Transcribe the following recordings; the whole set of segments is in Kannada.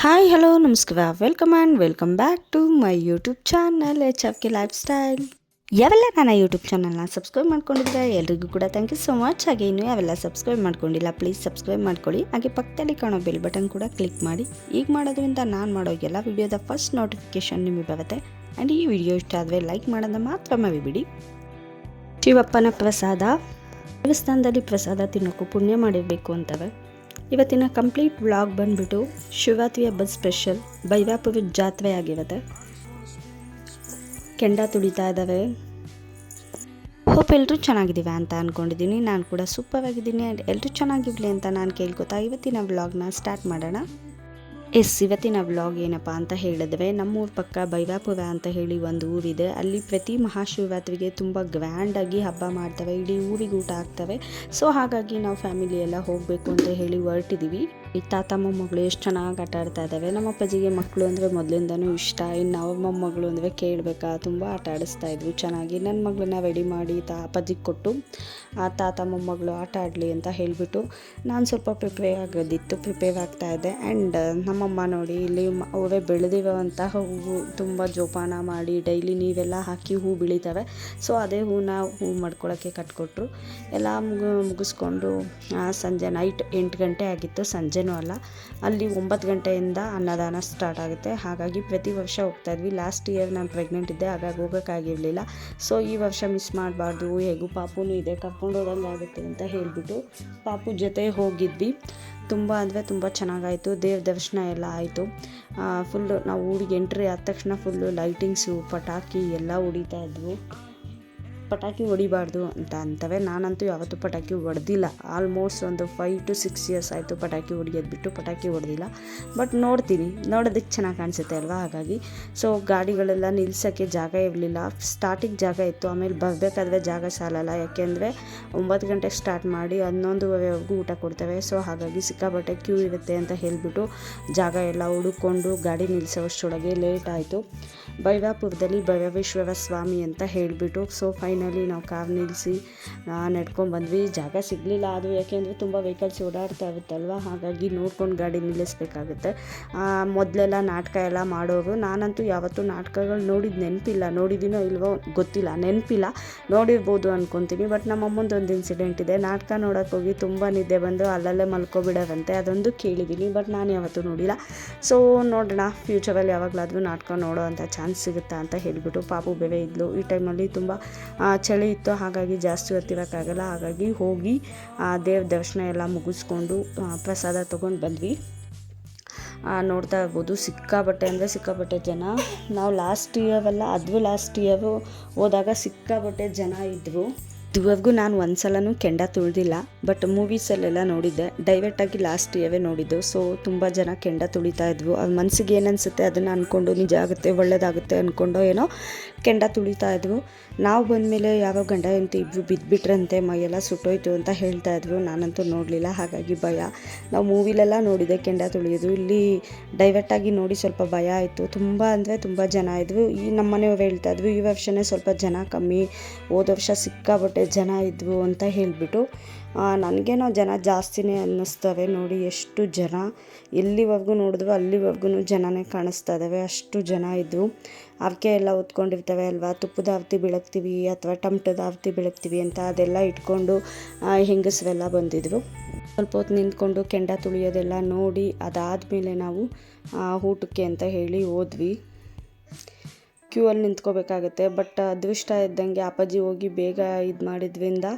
ಹಾಯ್ ಹಲೋ ನಮಸ್ಕಾರ. Welcome and welcome back to my YouTube channel H of K lifestyle ಯಾವೆಲ್ಲ ನಾನು ಯೂಟ್ಯೂಬ್ ಚಾನಲ್ನ ಸಬ್ಸ್ಕ್ರೈಬ್ ಮಾಡ್ಕೊಂಡಿದ್ರೆ ಎಲ್ರಿಗೂ ಕೂಡ ಥ್ಯಾಂಕ್ ಯು ಸೊ ಮಚ್ ಹಾಗೆ ಇನ್ನೂ ಯಾವೆಲ್ಲ ಸಬ್ಸ್ಕ್ರೈಬ್ ಮಾಡ್ಕೊಂಡಿಲ್ಲ ಪ್ಲೀಸ್ ಸಬ್ಸ್ಕ್ರೈಬ್ ಮಾಡ್ಕೊಳ್ಳಿ. ಹಾಗೆ ಪಕ್ಕದಲ್ಲಿ ಕಾಣೋ ಬೆಲ್ ಬಟನ್ ಕೂಡ ಕ್ಲಿಕ್ ಮಾಡಿ. ಈಗ ಮಾಡೋದ್ರಿಂದ ನಾನು ಮಾಡೋ ಎಲ್ಲ ವಿಡಿಯೋದ ಫಸ್ಟ್ ನೋಟಿಫಿಕೇಶನ್ ನಿಮಗೆ ಬರುತ್ತೆ. ಆ್ಯಂಡ್ ಈ ವಿಡಿಯೋ ಇಷ್ಟ ಆದರೆ ಲೈಕ್ ಮಾಡೋದನ್ನ ಮಾತ್ರ ಮರಿಬಿಡಿ. ಶಿವಪ್ಪನ ಪ್ರಸಾದ, ದೇವಸ್ಥಾನದಲ್ಲಿ ಪ್ರಸಾದ ತಿನ್ನೋಕ್ಕೂ ಪುಣ್ಯ ಮಾಡಿರಬೇಕು ಅಂತವೆ. ಇವತ್ತಿನ ಕಂಪ್ಲೀಟ್ ವ್ಲಾಗ್ ಬಂದ್ಬಿಟ್ಟು ಶಿವರಾತ್ರಿ ಹಬ್ಬದ ಸ್ಪೆಷಲ್ ಬೈರಾಪುರದ ಜಾತ್ರೆ ಆಗಿರುತ್ತೆ. ಕೆಂಡ ತುಳಿತಾ ಇದ್ದಾವೆ ಹೋಪ್ ಎಲ್ಲರೂ ಚೆನ್ನಾಗಿದ್ದೀವಿ ಅಂತ ಅಂದ್ಕೊಂಡಿದ್ದೀನಿ ನಾನು ಕೂಡ ಸೂಪರ್ ಆಗಿದ್ದೀನಿ. ಆ್ಯಂಡ್ ಎಲ್ಲರೂ ಚೆನ್ನಾಗಿರಲಿ ಅಂತ ನಾನು ಕೇಳ್ಕೊತಾ ಇವತ್ತಿನ ವ್ಲಾಗ್ನ ಸ್ಟಾರ್ಟ್ ಮಾಡೋಣ. ಎಸ್ ಇವತ್ತಿನ ವ್ಲಾಗ್ ಏನಪ್ಪ ಅಂತ ಹೇಳಿದ್ರೆ ನಮ್ಮೂರ ಪಕ್ಕ ಬೈವಾಪುರ ಅಂತ ಹೇಳಿ ಒಂದು ಊರಿದೆ. ಅಲ್ಲಿ ಪ್ರತಿ ಮಹಾಶಿವರಾತ್ರಿಗೆ ತುಂಬ ಗ್ರ್ಯಾಂಡಾಗಿ ಹಬ್ಬ ಮಾಡ್ತವೆ. ಇಡೀ ಊರಿಗೆ ಊಟ ಆಗ್ತವೆ. ಸೊ ಹಾಗಾಗಿ ನಾವು ಫ್ಯಾಮಿಲಿ ಎಲ್ಲ ಹೋಗಬೇಕು ಅಂತ ಹೇಳಿ ಹೊರಟಿದ್ದೀವಿ ಈ ತಾತ ಮೊಮ್ಮಗಳು ಎಷ್ಟು ಚೆನ್ನಾಗಿ ಆಟ ಆಡ್ತಾ ಇದ್ದಾವೆ. ನಮ್ಮ ಅಪ್ಪಾಜಿಗೆ ಮಕ್ಕಳು ಅಂದರೆ ಮೊದಲಿಂದನೂ ಇಷ್ಟ. ಇನ್ನು ಅವ್ರ ಮೊಮ್ಮಗಳು ಅಂದರೆ ಕೇಳಬೇಕಾ? ತುಂಬ ಆಟ ಆಡಿಸ್ತಾ ಇದ್ವಿ ಚೆನ್ನಾಗಿ. ನನ್ನ ಮಗಳನ್ನ ರೆಡಿ ಮಾಡಿ ತಾ, ಅಪ್ಪಾಜಿಗೆ ಕೊಟ್ಟು, ಆ ತಾತ ಮೊಮ್ಮಗಳು ಆಟ ಆಡಲಿ ಅಂತ ಹೇಳಿಬಿಟ್ಟು ನಾನು ಸ್ವಲ್ಪ ಪ್ರಿಪೇರ್ ಆಗೋದಿತ್ತು ಪ್ರಿಪೇರ್ ಆಗ್ತಾ ಇದ್ದೆ. ಆ್ಯಂಡ್ ನಮ್ಮಮ್ಮ ನೋಡಿ ಇಲ್ಲಿ ಅವರೇ ಬೆಳೆದಿರುವಂತಹ ಹೂವು ತುಂಬ ಜೋಪಾನ ಮಾಡಿ ಡೈಲಿ ನೀವೆಲ್ಲ ಹಾಕಿ ಹೂ ಬೆಳಿತವೆ. ಸೊ ಅದೇ ಹೂನ ಹೂ ಮಾಡ್ಕೊಳ್ಳೋಕ್ಕೆ ಕಟ್ಕೊಟ್ರು. ಎಲ್ಲ ಮುಗಿಸ್ಕೊಂಡು ಸಂಜೆ ನೈಟ್ ಎಂಟು ಗಂಟೆ ಆಗಿತ್ತು. ಸಂಜೆನೂ ಅಲ್ಲ. ಅಲ್ಲಿ ಒಂಬತ್ತು ಗಂಟೆಯಿಂದ ಅನ್ನದಾನ ಸ್ಟಾರ್ಟ್ ಆಗುತ್ತೆ. ಹಾಗಾಗಿ ಪ್ರತಿ ವರ್ಷ ಹೋಗ್ತಾ ಇದ್ವಿ. ಲಾಸ್ಟ್ ಇಯರ್ ನಾನು ಪ್ರೆಗ್ನೆಂಟ್ ಇದ್ದೆ ಹಾಗಾಗಿ ಹೋಗೋಕ್ಕಾಗಿರಲಿಲ್ಲ. ಸೊ ಈ ವರ್ಷ ಮಿಸ್ ಮಾಡಬಾರ್ದು. ಹೇಗೂ ಪಾಪುನೂ ಇದೆ, ಕರ್ಕೊಂಡು ಆಗುತ್ತೆ ಅಂತ ಹೇಳಿಬಿಟ್ಟು ಪಾಪು ಜೊತೆ ಹೋಗಿದ್ವಿ. ತುಂಬ ಅಂದರೆ ತುಂಬ ಚೆನ್ನಾಗಾಯಿತು. ದೇವ್ರ ದರ್ಶನ ಎಲ್ಲ ಆಯಿತು. ಫುಲ್ಲು ನಾವು ಊರಿಗೆ ಎಂಟ್ರಿ ಆದ ತಕ್ಷಣ ಫುಲ್ಲು ಲೈಟಿಂಗ್ಸು ಪಟಾಕಿ ಎಲ್ಲ ಹೊಡಿತಾ ಇದ್ವು. ಪಟಾಕಿ ಹೊಡಿಬಾರ್ದು ಅಂತ ಅಂತವೆ. ನಾನಂತೂ ಯಾವತ್ತೂ ಪಟಾಕಿ ಹೊಡೆದಿಲ್ಲ. ಆಲ್ಮೋಸ್ಟ್ ಒಂದು ಫೈವ್ ಟು ಸಿಕ್ಸ್ ಇಯರ್ಸ್ ಆಯಿತು ಪಟಾಕಿ ಹೊಡಿಯೋದು ಬಿಟ್ಟು ಪಟಾಕಿ ಹೊಡೆದಿಲ್ಲ. ಬಟ್ ನೋಡ್ತೀನಿ. ನೋಡೋದಕ್ಕೆ ಚೆನ್ನಾಗಿ ಕಾಣಿಸುತ್ತೆ ಅಲ್ವಾ? ಹಾಗಾಗಿ ಸೊ ಗಾಡಿಗಳೆಲ್ಲ ನಿಲ್ಸೋಕ್ಕೆ ಜಾಗ ಇರಲಿಲ್ಲ. ಸ್ಟಾರ್ಟಿಂಗ್ ಜಾಗ ಇತ್ತು. ಆಮೇಲೆ ಬರಬೇಕಾದ್ರೆ ಜಾಗ ಸಾಲಲ್ಲ. ಯಾಕೆಂದರೆ ಒಂಬತ್ತು ಗಂಟೆಗೆ ಸ್ಟಾರ್ಟ್ ಮಾಡಿ ಹನ್ನೊಂದುವರೆವರೆಗೂ ಊಟ ಕೊಡ್ತೇವೆ. ಸೊ ಹಾಗಾಗಿ ಸಿಕ್ಕಾಪಟ್ಟೆ ಕ್ಯೂ ಇರುತ್ತೆ ಅಂತ ಹೇಳಿಬಿಟ್ಟು ಜಾಗ ಎಲ್ಲ ಹುಡುಕೊಂಡು ಗಾಡಿ ನಿಲ್ಲಿಸೋಷ್ಟೊಳಗೆ ಲೇಟ್ ಆಯಿತು. ಬೈರಾಪುರದಲ್ಲಿ ಭೈರವೇಶ್ವರ ಸ್ವಾಮಿ ಅಂತ ಹೇಳಿಬಿಟ್ಟು ಸೊ ಫೈನಲಿ ನಾವು ಕಾರ್ ನಿಲ್ಲಿಸಿ ನಡ್ಕೊಂಡು ಬಂದ್ವಿ. ಜಾಗ ಸಿಗಲಿಲ್ಲ. ಅದು ಯಾಕೆಂದರೆ ತುಂಬ ವೆಹಿಕಲ್ಸ್ ಓಡಾಡ್ತಾ ಇರುತ್ತಲ್ವ? ಹಾಗಾಗಿ ನೋಡ್ಕೊಂಡು ಗಾಡಿ ನಿಲ್ಲಿಸ್ಬೇಕಾಗುತ್ತೆ. ಮೊದಲೆಲ್ಲ ನಾಟಕ ಎಲ್ಲ ಮಾಡೋರು. ನಾನಂತೂ ಯಾವತ್ತೂ ನಾಟಕಗಳು ನೋಡಿದ ನೆನಪಿಲ್ಲ. ನೋಡಿದ್ದೀನೋ ಇಲ್ವೋ ಗೊತ್ತಿಲ್ಲ. ನೆನಪಿಲ್ಲ. ನೋಡಿರ್ಬೋದು ಅನ್ಕೊತೀನಿ. ಬಟ್ ನಮ್ಮ ಅಮ್ಮಂದು ಒಂದು ಇನ್ಸಿಡೆಂಟ್ ಇದೆ. ನಾಟಕ ನೋಡೋಕೆ ಹೋಗಿ ತುಂಬ ನಿದ್ದೆ ಬಂದು ಅಲ್ಲಲ್ಲೇ ಮಲ್ಕೊಬಿಡೋರಂತೆ. ಅದೊಂದು ಕೇಳಿದ್ದೀನಿ. ಬಟ್ ನಾನು ಯಾವತ್ತೂ ನೋಡಿಲ್ಲ. ಸೊ ನೋಡೋಣ. ಫ್ಯೂಚರಲ್ಲಿ ಯಾವಾಗಲಾದರೂ ನಾಟಕ ನೋಡೋ ಅಂತ ಚಾನ್ಸ್ ಸಿಗುತ್ತಾ ಅಂತ ಹೇಳಿಬಿಟ್ಟು ಪಾಪು ಬೇರೆ ಇದ್ಲು. ಈ ಟೈಮಲ್ಲಿ ತುಂಬ ಚಳಿ ಇತ್ತು, ಹಾಗಾಗಿ ಜಾಸ್ತಿ ಹೊತ್ತಿರೋಕ್ಕಾಗಲ್ಲ. ಹಾಗಾಗಿ ಹೋಗಿ ದೇವ್ರ ದರ್ಶನ ಎಲ್ಲ ಮುಗಿಸ್ಕೊಂಡು ಪ್ರಸಾದ ತೊಗೊಂಡು ಬಂದ್ವಿ. ನೋಡ್ತಾ ಇರ್ಬೋದು ಸಿಕ್ಕಾಬಟ್ಟೆ ಅಂದರೆ ಸಿಕ್ಕಾಬಟ್ಟೆ ಜನ. ನಾವು ಲಾಸ್ಟ್ ಇಯರೆಲ್ಲ ಅದು ಲಾಸ್ಟ್ ಇಯರು ಹೋದಾಗ ಸಿಕ್ಕಾಬಟ್ಟೆ ಜನ ಇದ್ದರು ಇದುವರೆಗೂ ನಾನು ಒಂದು ಸಲನೂ ಕೆಂಡ ತುಳಿದಿಲ್ಲ ಬಟ್ ಮೂವೀಸಲ್ಲೆಲ್ಲ ನೋಡಿದ್ದೆ. ಡೈರೆಕ್ಟಾಗಿ ಲಾಸ್ಟ್ ಇಯರೇ ನೋಡಿದ್ದು. ಸೊ ತುಂಬ ಜನ ಕೆಂಡ ತುಳಿತಾ ಇದ್ವು. ಅದು ಮನಸ್ಸಿಗೆ ಏನನ್ಸುತ್ತೆ ಅದನ್ನು ಅಂದ್ಕೊಂಡು ನಿಜ ಆಗುತ್ತೆ, ಒಳ್ಳೇದಾಗುತ್ತೆ ಅಂದ್ಕೊಂಡು ಏನೋ ಕೆಂಡ ತುಳಿತಾ ಇದ್ವು. ನಾವು ಬಂದಮೇಲೆ ಯಾವ ಗಂಡ ಎಂತ ಇಬ್ಬರು ಬಿದ್ದುಬಿಟ್ರಂತೆ ಮೈಯೆಲ್ಲ ಸುಟ್ಟೋಯ್ತು ಅಂತ ಹೇಳ್ತಾ ಇದ್ವು. ನಾನಂತೂ ನೋಡಲಿಲ್ಲ, ಹಾಗಾಗಿ ಭಯ. ನಾವು ಮೂವಿಲೆಲ್ಲ ನೋಡಿದೆ ಕೆಂಡ ತುಳಿಯೋದು. ಇಲ್ಲಿ ಡೈರೆಕ್ಟಾಗಿ ನೋಡಿ ಸ್ವಲ್ಪ ಭಯ ಆಯಿತು. ತುಂಬ ಅಂದರೆ ತುಂಬ ಜನ ಇದ್ವು. ಈ ನಮ್ಮ ಮನೆಯವ್ರು ಹೇಳ್ತಾ ಇದ್ವು, ಈ ವರ್ಷನೇ ಸ್ವಲ್ಪ ಜನ ಕಮ್ಮಿ, ಹೋದ ವರ್ಷ ಸಿಕ್ಕಾಬಟ್ಟೆ ಜನ ಇದ್ವು ಅಂತ ಹೇಳಿಬಿಟ್ಟು ನನಗೇನೋ ಜನ ಜಾಸ್ತಿನೇ ಅನ್ನಿಸ್ತವೆ ನೋಡಿ, ಎಷ್ಟು ಜನ. ಎಲ್ಲಿವರೆಗೂ ನೋಡಿದ್ವು ಅಲ್ಲಿವರೆಗೂ ಜನನೇ ಕಾಣಿಸ್ತಾ ಇದ್ದಾವೆ ಅಷ್ಟು ಜನ ಇದ್ವು. ಅವಕ್ಕೆ ಎಲ್ಲ ಹೊತ್ಕೊಂಡಿರ್ತವೆ ಅಲ್ವಾ, ತುಪ್ಪದ ಆರತಿ ಬೆಳಗ್ತೀವಿ ಅಥವಾ ಟಮಟದ ಆರತಿ ಬೆಳಗ್ತೀವಿ ಅಂತ ಅದೆಲ್ಲ ಇಟ್ಕೊಂಡು ಹೆಂಗಸರೆಲ್ಲ ಬಂದಿದ್ವು. ಸ್ವಲ್ಪ ಹೊತ್ತು ನಿಂತ್ಕೊಂಡು ಕೆಂಡ ತುಳಿಯೋದೆಲ್ಲ ನೋಡಿ, ಅದಾದಮೇಲೆ ನಾವು ಊಟಕ್ಕೆ ಅಂತ ಹೇಳಿ ಹೋದ್ವಿ. ಕ್ಯೂ ಅಲ್ಲಿ ನಿಂತ್ಕೋಬೇಕಾಗತ್ತೆ ಬಟ್ ಅದೃಷ್ಟ ಇದ್ದಂಗೆ ಅಪ್ಪಾಜಿ ಹೋಗಿ ಬೇಗ ಇದು ಮಾಡಿದ್ರಿಂದ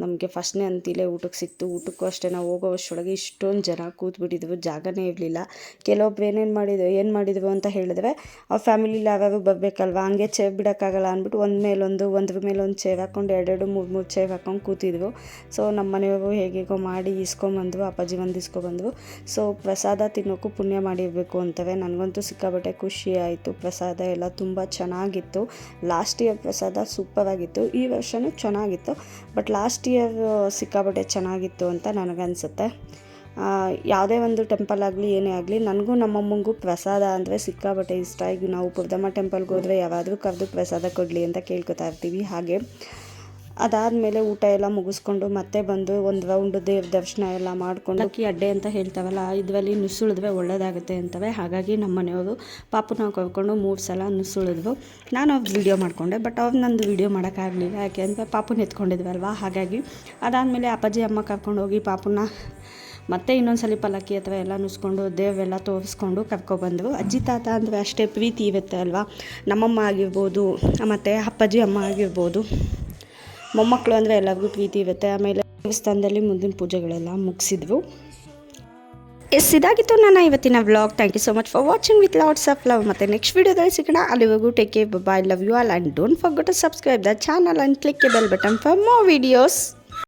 ನಮಗೆ ಫಸ್ಟ್ನೇ ಅಂತಿಲೇ ಊಟಕ್ಕೆ ಸಿಕ್ತು. ಊಟಕ್ಕೂ ಅಷ್ಟೇ, ನಾವು ಹೋಗೋ ಅಷ್ಟರೊಳಗೆ ಇಷ್ಟೊಂದು ಜನ ಕೂತ್ಬಿಟ್ಟಿದ್ವು. ಜಾಗನೇ ಇರಲಿಲ್ಲ. ಕೆಲವೊಬ್ರು ಏನೇನು ಮಾಡಿದ್ರು ಏನು ಮಾಡಿದ್ರು ಅಂತ ಹೇಳಿದ್ರೆ ಅವ್ರ ಫ್ಯಾಮಿಲಿಲಿ ಯಾವ್ಯಾವ ಬರಬೇಕಲ್ವ? ಹಂಗೆ ಚೇರ್ ಬಿಡೋಕ್ಕಾಗಲ್ಲ ಅಂದ್ಬಿಟ್ಟು ಒಂದು ಮೇಲೊಂದು, ಒಂದ್ರ ಮೇಲೆ ಒಂದು ಚೇರ್ ಹಾಕ್ಕೊಂಡು, ಎರಡೆರಡು, ಮೂರು ಮೂರು ಚೇರ್ ಹಾಕ್ಕೊಂಡು ಕೂತಿದ್ವು. ಸೊ ನಮ್ಮ ಮನೆಯವರು ಹೇಗೆಗೋ ಮಾಡಿ ಇಸ್ಕೊಂಬಂದ್ರು ಅಪ್ಪಾಜಿ ಒಂದು ಇಸ್ಕೊಬಂದ್ರು ಸೊ ಪ್ರಸಾದ ತಿನ್ನೋಕ್ಕೂ ಪುಣ್ಯ ಮಾಡಿರಬೇಕು ಅಂತವೆ. ನನಗಂತೂ ಸಿಕ್ಕಾಬಟ್ಟೆ ಖುಷಿ ಆಯಿತು. ಪ್ರಸಾದ ಎಲ್ಲ ತುಂಬ ಚೆನ್ನಾಗಿತ್ತು. ಲಾಸ್ಟ್ ಇಯರ್ ಪ್ರಸಾದ ಸೂಪರ್ ಆಗಿತ್ತು. ಈ ವರ್ಷವೂ ಚೆನ್ನಾಗಿತ್ತು. ಬಟ್ ಲಾಸ್ಟ್ ಇಯರ್ ಸಿಕ್ಕಾಬಟ್ಟೆ ಚೆನ್ನಾಗಿತ್ತು ಅಂತ ನನಗನ್ಸುತ್ತೆ. ಯಾವುದೇ ಒಂದು ಟೆಂಪಲ್ ಆಗಲಿ, ಏನೇ ಆಗಲಿ, ನನಗೂ ನಮ್ಮಮ್ಮಂಗೂ ಪ್ರಸಾದ ಅಂದರೆ ಸಿಕ್ಕಾಬಟ್ಟೆ ಇಷ್ಟ. ಈಗ ನಾವು ಪುರ್ದಮ್ಮ ಟೆಂಪಲ್ಗೆ ಹೋದರೆ ಯಾವಾದರೂ ಕರೆದು ಪ್ರಸಾದ ಕೊಡಲಿ ಅಂತ ಕೇಳ್ಕೊತಾ ಇರ್ತೀವಿ. ಹಾಗೆ. ಅದಾದಮೇಲೆ ಊಟ ಎಲ್ಲ ಮುಗಿಸ್ಕೊಂಡು ಮತ್ತೆ ಬಂದು ಒಂದು ರೌಂಡ್ ದೇವ್ರ ದರ್ಶನ ಎಲ್ಲ ಮಾಡ್ಕೊಂಡು ಅಕ್ಕಿ ಅಡ್ಡೆ ಅಂತ ಹೇಳ್ತಾವಲ್ಲ, ಇದ್ರಲ್ಲಿ ನುಸುಳಿದ್ವೆ ಒಳ್ಳೇದಾಗುತ್ತೆ ಅಂತವೆ. ಹಾಗಾಗಿ ನಮ್ಮ ಮನೆಯವರು ಪಾಪುನ ಕರ್ಕೊಂಡು ಮೂರು ಸಲ ನುಸುಳಿದ್ವು. ನಾನು ಅವ್ರು ವೀಡಿಯೋ ಮಾಡಿಕೊಂಡೆ ಬಟ್ ಅವ್ರು ನಂದು ವೀಡಿಯೋ ಮಾಡೋಕ್ಕಾಗಲಿಲ್ಲ. ಯಾಕೆ ಅಂದರೆ ಪಾಪುನ ಎತ್ಕೊಂಡಿದ್ವಲ್ವ? ಹಾಗಾಗಿ ಅದಾದಮೇಲೆ ಅಪ್ಪಾಜಿ ಅಮ್ಮ ಕರ್ಕೊಂಡು ಹೋಗಿ ಪಾಪುನ ಮತ್ತೆ ಇನ್ನೊಂದು ಸಲ ಪಲ್ಲಕ್ಕಿ ಅಥವಾ ಎಲ್ಲ ನುಸ್ಕೊಂಡು ದೇವೆಲ್ಲ ತೋರಿಸ್ಕೊಂಡು ಕರ್ಕೊಬಂದರು ಅಜ್ಜಿ ತಾತ ಅಂದರೆ ಅಷ್ಟೇ ಪ್ರೀತಿ ಇರುತ್ತೆ ಅಲ್ವಾ? ನಮ್ಮಮ್ಮ ಆಗಿರ್ಬೋದು, ಮತ್ತು ಅಪ್ಪಾಜಿ ಅಮ್ಮ ಆಗಿರ್ಬೋದು. ಮೊಮ್ಮಕ್ಕಳು ಅಂದರೆ ಎಲ್ಲರಿಗೂ ಪ್ರೀತಿ ಇರುತ್ತೆ. ಆಮೇಲೆ ದೇವಸ್ಥಾನದಲ್ಲಿ ಮುಂದಿನ ಪೂಜೆಗಳೆಲ್ಲ ಮುಗಿಸಿದ್ವು. ಎಸ್, ಇದಾಗಿತ್ತು ನನ್ನ ಇವತ್ತಿನ vlog. Thank you so much for watching with lots of love ಮತ್ತು ನೆಕ್ಸ್ಟ್ ವೀಡಿಯೋದಲ್ಲಿ ಸಿಗೋಣ. ಅಲ್ಲಿವರೆಗೂ take care bye love you all and don't forget to subscribe the channel and click bell button for more videos